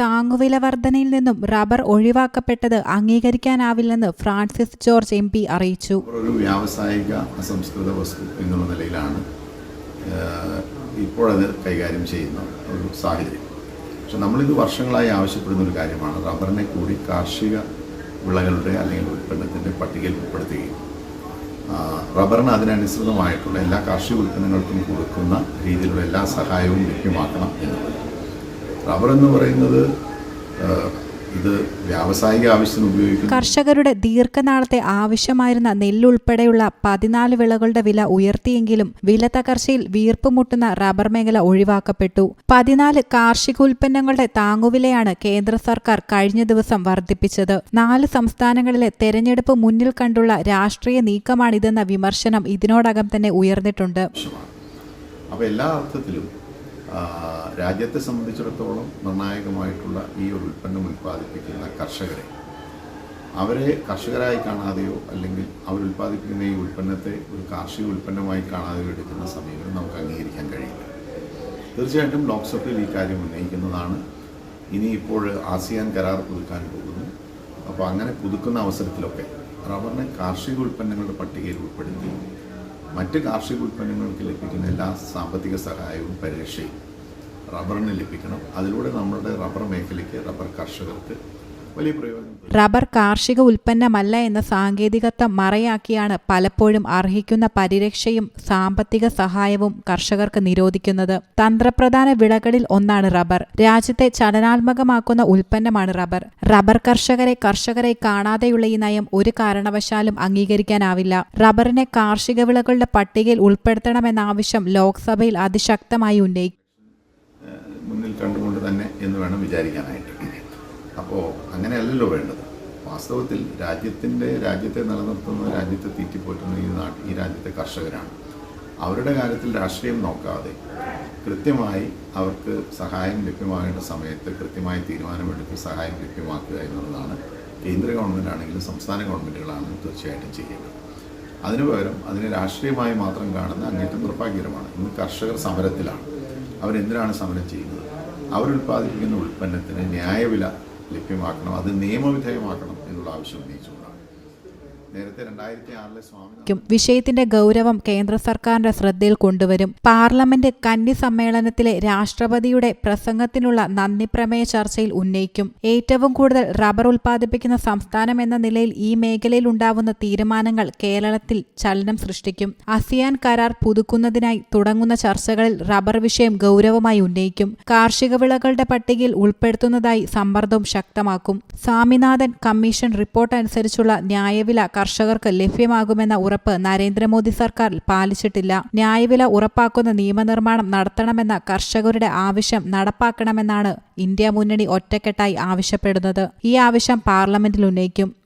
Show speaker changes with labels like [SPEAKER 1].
[SPEAKER 1] താങ്ങുവില വർധനയിൽ നിന്നും റബ്ബർ ഒഴിവാക്കപ്പെട്ടത് അംഗീകരിക്കാനാവില്ലെന്ന് ഫ്രാൻസിസ് ജോർജ് എം പി അറിയിച്ചു.
[SPEAKER 2] ഒരു വ്യാവസായിക അസംസ്കൃത വസ്തു എന്നുള്ള നിലയിലാണ് ഇപ്പോഴത് കൈകാര്യം ചെയ്യുന്ന ഒരു സാഹചര്യം. പക്ഷെ നമ്മളിത് വർഷങ്ങളായി ആവശ്യപ്പെടുന്ന ഒരു കാര്യമാണ്. റബ്ബറിനെ കൂടി കാർഷിക വിളകളുടെ അല്ലെങ്കിൽ ഉൽപ്പന്നത്തിന്റെ പട്ടികയിൽ ഉൾപ്പെടുത്തുകയും റബ്ബറിന് അതിനനുസൃതമായിട്ടുള്ള എല്ലാ കാർഷിക ഉൽപ്പന്നങ്ങൾക്കും കൊടുക്കുന്ന രീതിയിലുള്ള എല്ലാ സഹായവും ലഭ്യമാക്കണം എന്നുള്ളത്. റബ്ബർ എന്ന് പറയുന്നത് ഇത് വ്യാവസായിക ആവശ്യത്തിന് ഉപയോഗിക്കുന്ന.
[SPEAKER 1] കർഷകരുടെ ദീർഘനാളത്തെ ആവശ്യമായിരുന്ന നെല്ലുൾപ്പെടെയുള്ള പതിനാല് വിളകളുടെ വില ഉയർത്തിയെങ്കിലും വില തകർച്ചയിൽ വീർപ്പുമുട്ടുന്ന റബ്ബർ മേഖല ഒഴിവാക്കപ്പെട്ടു. പതിനാല് കാർഷികോൽപ്പന്നങ്ങളുടെ താങ്ങുവിലയാണ് കേന്ദ്ര സർക്കാർ കഴിഞ്ഞ ദിവസം വർദ്ധിപ്പിച്ചത്. നാല് സംസ്ഥാനങ്ങളിലെ തെരഞ്ഞെടുപ്പ് മുന്നിൽ കണ്ടുള്ള രാഷ്ട്രീയ നീക്കമാണിതെന്ന വിമർശനം ഇതിനോടകം തന്നെ ഉയർന്നിട്ടുണ്ട്.
[SPEAKER 2] അപ്പോൾ എല്ലാ അർത്ഥത്തിലും രാജ്യത്തെ സംബന്ധിച്ചിടത്തോളം നിർണായകമായിട്ടുള്ള ഈ ഒരു ഉൽപ്പന്നം ഉൽപ്പാദിപ്പിക്കുന്ന കർഷകരെ അവരെ കർഷകരായി കാണാതെയോ അല്ലെങ്കിൽ അവരുൽപ്പാദിപ്പിക്കുന്ന ഈ ഉൽപ്പന്നത്തെ ഒരു കാർഷിക ഉൽപ്പന്നമായി കാണാതെയോ എടുക്കുന്ന സമീപനം നമുക്ക് അംഗീകരിക്കാൻ കഴിയില്ല. തീർച്ചയായിട്ടും ലോക്സഭയിൽ ഈ കാര്യം ഉന്നയിക്കുന്നതാണ്. ഇനി ഇപ്പോൾ ആസിയാൻ കരാർ പുതുക്കാൻ പോകുന്നു. അപ്പോൾ അങ്ങനെ പുതുക്കുന്ന അവസരത്തിലൊക്കെ റബ്ബറിനെ കാർഷിക ഉൽപ്പന്നങ്ങളുടെ പട്ടികയിൽ ഉൾപ്പെടുത്തി മറ്റ് കാർഷിക ഉൽപ്പന്നങ്ങൾക്ക് ലഭിക്കുന്ന എല്ലാ സാമ്പത്തിക സഹായവും പരിരക്ഷയും റബ്ബറിന് ലഭിക്കണം. അതിലൂടെ നമ്മളുടെ റബ്ബർ മേഖലയ്ക്ക് റബ്ബർ കർഷകർക്ക് വലിയ പ്രയോജനം.
[SPEAKER 1] റബ്ബർ കാർഷിക ഉൽപ്പന്നമല്ല എന്ന സാങ്കേതികത്വം മറയാക്കിയാണ് പലപ്പോഴും അർഹിക്കുന്ന പരിരക്ഷയും സാമ്പത്തിക സഹായവും കർഷകർക്ക് നിരോധിക്കുന്നത്. തന്ത്രപ്രധാന വിളകളിൽ ഒന്നാണ് റബ്ബർ. രാജ്യത്തെ ചലനാത്മകമാക്കുന്ന ഉൽപ്പന്നമാണ് റബ്ബർ. റബ്ബർ കർഷകരെ കർഷകരെ കാണാതെയുള്ള ഈ നയം ഒരു കാരണവശാലും അംഗീകരിക്കാനാവില്ല. റബ്ബറിനെ കാർഷിക വിളകളുടെ പട്ടികയിൽ ഉൾപ്പെടുത്തണമെന്ന ആവശ്യം ലോക്സഭയിൽ അതിശക്തമായി ഉന്നയിക്കും
[SPEAKER 2] മുന്നിൽ കണ്ടുകൊണ്ട് തന്നെ എന്ന് വേണം വിചാരിക്കാനായിട്ട്. അപ്പോൾ അങ്ങനെയല്ലല്ലോ വേണ്ടത്. വാസ്തവത്തിൽ രാജ്യത്തിന്റെ രാജ്യത്തെ നിലനിർത്തുന്ന രാജ്യത്തെ തീറ്റിപ്പോറ്റുന്ന ഈ നാട്ടിൽ ഈ രാജ്യത്തെ കർഷകരാണ്. അവരുടെ കാര്യത്തിൽ രാഷ്ട്രീയം നോക്കാതെ കൃത്യമായി അവർക്ക് സഹായം ലഭ്യമാകേണ്ട സമയത്ത് കൃത്യമായി തീരുമാനമെടുത്ത് സഹായം ലഭ്യമാക്കുക എന്നുള്ളതാണ് കേന്ദ്ര ഗവൺമെന്റ് ആണെങ്കിലും സംസ്ഥാന ഗവൺമെന്റുകളാണെങ്കിലും തീർച്ചയായിട്ടും ചെയ്യേണ്ടത്. അതിനു പകരം അതിനെ രാഷ്ട്രീയമായി മാത്രം കാണുന്ന അങ്ങേറ്റം നിർഭാഗ്യകരമാണ്. ഇന്ന് കർഷകർ സമരത്തിലാണ്. അവരെന്തിനാണ് സമരം ചെയ്യുന്നത്? അവരുൽപ്പാദിപ്പിക്കുന്ന ഉൽപ്പന്നത്തിന് ന്യായവില ലഭ്യമാക്കണം. അത് നിയമവിധേയമാക്കണം എന്നുള്ള ആവശ്യം ഉന്നയിച്ചുകൊണ്ടാണ്.
[SPEAKER 1] വിഷയത്തിന്റെ ഗൗരവം കേന്ദ്ര സർക്കാരിന്റെ ശ്രദ്ധയിൽ കൊണ്ടുവരും. പാർലമെന്റ് കന്നി സമ്മേളനത്തിലെ രാഷ്ട്രപതിയുടെ പ്രസംഗത്തിനുള്ള നന്ദി പ്രമേയ ചർച്ചയിൽ ഉന്നയിക്കും. ഏറ്റവും കൂടുതൽ റബ്ബർ ഉൽപ്പാദിപ്പിക്കുന്ന സംസ്ഥാനം എന്ന നിലയിൽ ഈ മേഖലയിൽ ഉണ്ടാവുന്ന തീരുമാനങ്ങൾ കേരളത്തിൽ ചലനം സൃഷ്ടിക്കും. അസിയാൻ കരാർ പുതുക്കുന്നതിനായി തുടങ്ങുന്ന ചർച്ചകളിൽ റബ്ബർ വിഷയം ഗൗരവമായി ഉന്നയിക്കും. കാർഷിക വിളകളുടെ പട്ടികയിൽ ഉൾപ്പെടുത്തുന്നതായി സമ്മർദ്ദം ശക്തമാക്കും. സ്വാമിനാഥൻ കമ്മീഷൻ റിപ്പോർട്ട് അനുസരിച്ചുള്ള ന്യായവില കർഷകർക്ക് ലഭ്യമാകുമെന്ന ഉറപ്പ് നരേന്ദ്രമോദി സർക്കാർ പാലിച്ചിട്ടില്ല. ന്യായവില ഉറപ്പാക്കുന്ന നിയമനിർമ്മാണം നടത്തണമെന്ന കർഷകരുടെ ആവശ്യം നടപ്പാക്കണമെന്നാണ് ഇന്ത്യ മുന്നണി ഒറ്റക്കെട്ടായി ആവശ്യപ്പെടുന്നത്. ഈ ആവശ്യം പാർലമെന്റിൽ ഉന്നയിക്കും.